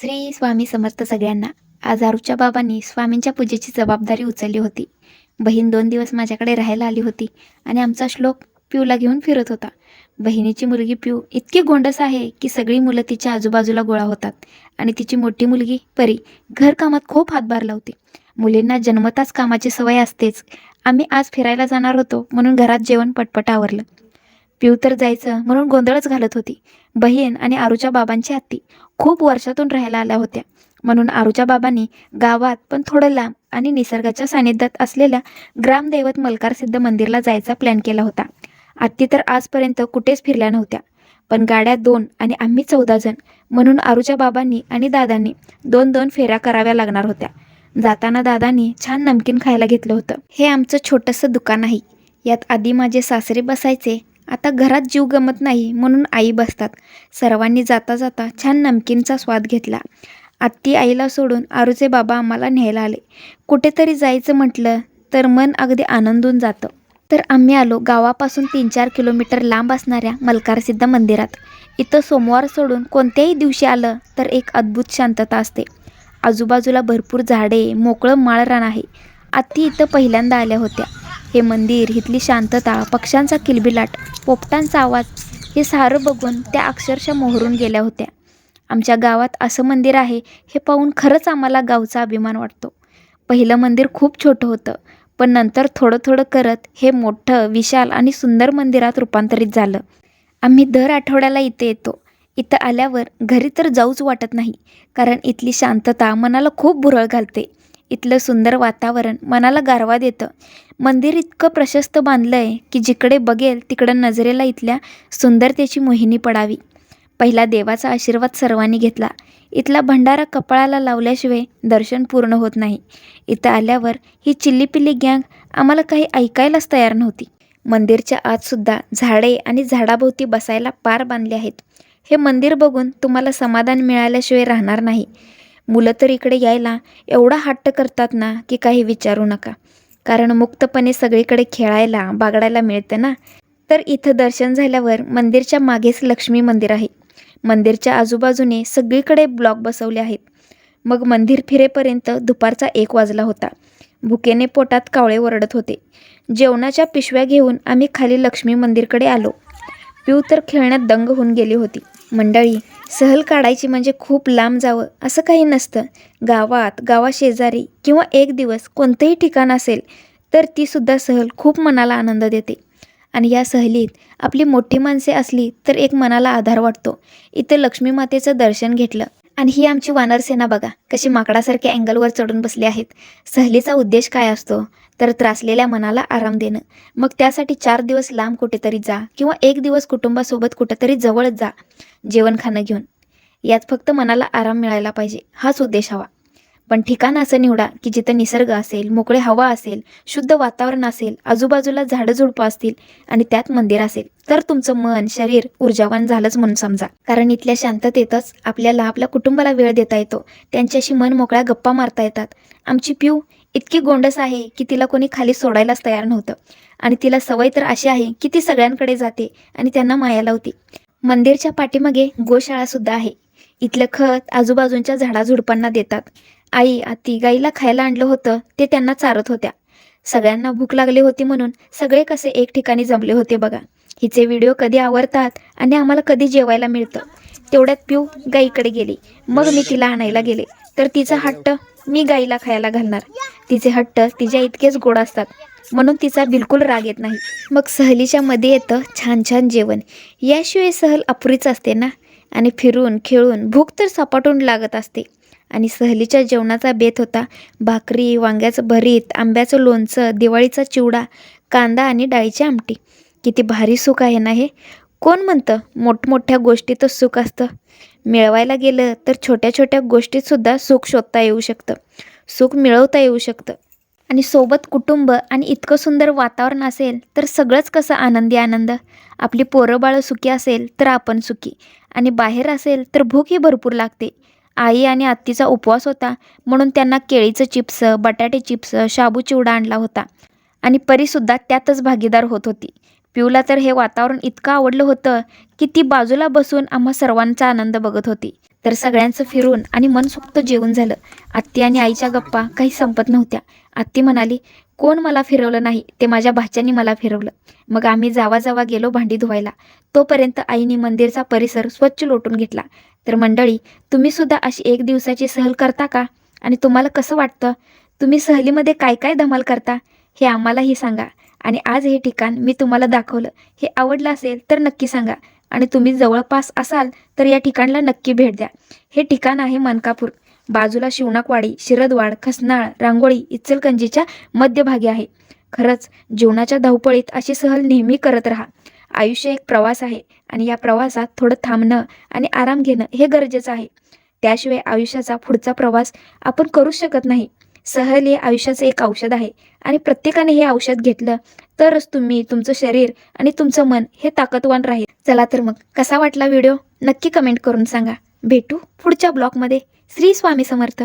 श्री स्वामी समर्थ सगळ्यांना. आज आरूच्या बाबांनी स्वामींच्या पूजेची जबाबदारी उचलली होती. बहीण दोन दिवस माझ्याकडे राहायला आली होती आणि आमचा श्लोक पिऊला घेऊन फिरत होता. बहिणीची मुलगी पिऊ इतकी गोंडस आहे की सगळी मुलं तिच्या आजूबाजूला गोळा होतात आणि तिची मोठी मुलगी परी घरकामात खूप हातभार लावते. मुलींना जन्मताच कामाची सवय असतेच. आम्ही आज फिरायला जाणार होतो म्हणून घरात जेवण पटपट आवरलं. पिऊ तर जायचं म्हणून गोंधळच घालत होती. बहीण आणि आरूच्या बाबांची हत्ती खूप वर्षातून राहायला आल्या होत्या. म्हणून आरूच्या बाबांनी गावात पण थोडं लांब आणि निसर्गाच्या सानिध्यात असलेल्या ग्रामदैवत मलकार सिद्ध मंदिरला जायचा प्लॅन केला होता. आत्ती तर आजपर्यंत कुठेच फिरल्या नव्हत्या. पण गाड्या दोन आणि आम्ही चौदा जण म्हणून आरूच्या बाबांनी आणि दादांनी दोन दोन फेऱ्या कराव्या लागणार होत्या. जाताना दादांनी छान नमकीन खायला घेतलं होतं. हे आमचं छोटंसं दुकान आहे. यात आधी माझे सासरे बसायचे आता घरात जीव गमत नाही म्हणून आई बसतात. सर्वांनी जाता जाता छान नमकीनचा स्वाद घेतला. आत्ती आईला सोडून आरूचे बाबा आम्हाला न्यायला आले. कुठेतरी जायचं म्हटलं तर मन अगदी आनंदून जातं. तर आम्ही आलो गावापासून तीन चार किलोमीटर लांब असणाऱ्या मलकारसिद्ध मंदिरात. इथं सोमवार सोडून कोणत्याही दिवशी आलं तर एक अद्भुत शांतता असते. आजूबाजूला भरपूर झाडे मोकळं माळरान आहे. आत्ती इथं पहिल्यांदा आल्या होत्या. हे मंदिर इथली शांतता पक्ष्यांचा किलबिलाट पोपटांचा आवाज हे सारं बघून त्या अक्षरशः मोहरून गेल्या होत्या. आमच्या गावात असं मंदिर आहे हे पाहून खरंच आम्हाला गावचा अभिमान वाटतो. पहिलं मंदिर खूप छोटं होतं पण नंतर थोडं थोडं करत हे मोठं विशाल आणि सुंदर मंदिरात रूपांतरित झालं. आम्ही दर आठवड्याला इथे येतो. इथं आल्यावर घरी तर जाऊच वाटत नाही कारण इथली शांतता मनाला खूप भुरळ घालते. इथलं सुंदर वातावरण मनाला गारवा देतं. मंदिर इतकं प्रशस्त बांधलं आहे की जिकडे बघेल तिकडं नजरेला इथल्या सुंदरतेची मोहिनी पडावी. पहिला देवाचा आशीर्वाद सर्वांनी घेतला. इथला भंडारा कपाळाला लावल्याशिवाय दर्शन पूर्ण होत नाही. इथं आल्यावर ही चिल्लीपिल्ली गँग आम्हाला काही ऐकायलाच तयार नव्हती. मंदिरच्या आतसुद्धा झाडे आणि झाडाभोवती बसायला पार बांधले आहेत. हे मंदिर बघून तुम्हाला समाधान मिळाल्याशिवाय राहणार नाही. मुलं तर इकडे यायला एवढा हट्ट करतात ना की काही विचारू नका. कारण मुक्तपणे सगळीकडे खेळायला बागडायला मिळतं ना. तर इथं दर्शन झाल्यावर मंदिरच्या मागेच लक्ष्मी मंदिर आहे. मंदिरच्या आजूबाजूने सगळीकडे ब्लॉक बसवले आहेत. मग मंदिर फिरेपर्यंत दुपारचा एक वाजला होता. भुकेने पोटात कावळे ओरडत होते. जेवणाच्या पिशव्या घेऊन आम्ही खाली लक्ष्मी मंदिरकडे आलो. पिऊ तर खेळण्यात दंग होऊन गेली होती. मंडळी सहल काढायची म्हणजे खूप लांब जावं असं काही नसतं. गावात गावाशेजारी किंवा एक दिवस कोणतंही ठिकाण असेल तर तीसुद्धा सहल खूप मनाला आनंद देते. आणि या सहलीत आपली मोठी माणसे असली तर एक मनाला आधार वाटतो. इथं लक्ष्मी मातेचं दर्शन घेतलं आणि ही आमची वानरसेना बघा कशी माकडासारख्या अँगलवर चढून बसली आहेत. सहलीचा उद्देश काय असतो? तर त्रासलेल्या मनाला आराम देणं. मग त्यासाठी चार दिवस लांब कुठेतरी जा किंवा एक दिवस कुटुंबासोबत कुठेतरी जवळच जा जेवण खाणं घेऊन. यात फक्त मनाला आराम मिळायला पाहिजे हाच उद्देश हवा. पण ठिकाण असं निवडा की जिथं निसर्ग असेल मोकळे हवा असेल शुद्ध वातावरण असेल आजूबाजूला झाडं झुडपं असतील आणि त्यात मंदिर असेल तर तुमचं मन शरीर ऊर्जावान झालंच म्हणून समजा. कारण इथल्या शांततेतच आपल्याला आपल्या कुटुंबाला वेळ देता येतो. त्यांच्याशी मन मोकळ्या गप्पा मारता येतात. आमची पिऊ इतकी गोंडस आहे की तिला कोणी खाली सोडायलाच तयार नव्हतं. आणि तिला सवय तर अशी आहे की ती सगळ्यांकडे जाते आणि त्यांना माया लावते. मंदिरच्या पाठीमागे गोशाळा सुद्धा आहे. इथलं खत आजूबाजूंच्या झाडाझुडपांना देतात. आई आती गाईला खायला आणलं होतं ते त्यांना चारत होत्या. सगळ्यांना भूक लागली होती म्हणून सगळे कसे एक ठिकाणी जमले होते बघा. हिचे व्हिडिओ कधी आवडतात आणि आम्हाला कधी जेवायला मिळतं तेवढ्यात पिऊ गाईकडे गेली. मग मी तिला आणायला गेले. तर तिचा हट्ट मी गाईला खायला घालणार. तिचे हट्ट तिच्या इतकेच गोड असतात. म्हणून तिचा बिलकुल राग येत नाही. मग सहलीच्या मध्ये येतं छान छान जेवण. याशिवाय सहल अपुरीच असते ना? आणि फिरून खेळून भूक तर सपाटून लागत असते. आणि सहलीच्या जेवणाचा बेत होता. भाकरी वांग्याचं भरीत आंब्याचं लोणचं दिवाळीचा चिवडा कांदा आणि डाळीची आमटी. किती भारी सुख आहे ना हे? कोण म्हणतं मोठमोठ्या गोष्टीतच सुख असतं? मिळवायला गेलं तर छोट्या छोट्या गोष्टीतसुद्धा सुख शोधता येऊ शकतं. सुख मिळवता येऊ शकतं. आणि सोबत कुटुंब आणि इतकं सुंदर वातावरण असेल तर सगळंच कसं आनंदी आनंद? आपली पोरं बाळं सुखी असेल तर आपण सुखी. आणि बाहेर असेल तर भूकही भरपूर लागते. आई आणि आत्तीचा उपवास होता. म्हणून त्यांना केळीचं चिप्स बटाटे चिप्स शाबू चिवडा आणला होता. आणि परीसुद्धा त्यातच भागीदार होत होती. पिऊला तर हे वातावरण इतकं आवडलं होतं की ती बाजूला बसून आम्हा सर्वांचा आनंद बघत होती. तर सगळ्यांचं फिरून आणि मनसोक्त जेवण झालं. आत्ती आणि आईच्या गप्पा काही संपत नव्हत्या. आत्ती म्हणाली कोण मला फिरवलं नाही? ते माझ्या भाच्यानी मला फिरवलं. मग आम्ही जावा जावा गेलो भांडी धुवायला. तोपर्यंत आईने मंदिरचा परिसर स्वच्छ लोटून घेतला. तर मंडळी तुम्ही सुद्धा अशी एक दिवसाची सहल करता का? आणि तुम्हाला कसं वाटतं? तुम्ही सहलीमध्ये काय काय धमाल करता? हे आम्हालाही सांगा. आणि आज हे ठिकाण मी तुम्हाला दाखवलं. हे आवडलं असेल तर नक्की सांगा. आणि तुम्ही जवळपास असाल तर या ठिकाणला नक्की भेट द्या. हे ठिकाण आहे मनकापूर. बाजूला शिवणाकवाडी शिरदवाड खसनाळ रांगोळी इचलकंजीच्या मध्यभागी आहे. खरंच जीवनाच्या धावपळीत अशी सहल नेहमी करत राहा. आयुष्य एक प्रवास आहे आणि या प्रवासात थोडं थांबणं आणि आराम घेणं हे गरजेचं आहे. त्याशिवाय आयुष्याचा पुढचा प्रवास आपण करूच शकत नाही. सहल हे आयुष्याचं एक औषध आहे आणि प्रत्येकाने हे औषध घेतलं तरच तुम्ही तुमचं शरीर आणि तुमचं मन हे ताकदवान राहील. चला तर मग कसा वाटला व्हिडिओ? नक्की कमेंट करून सांगा. भेटू पुढच्या ब्लॉगमध्ये. श्री स्वामी समर्थ.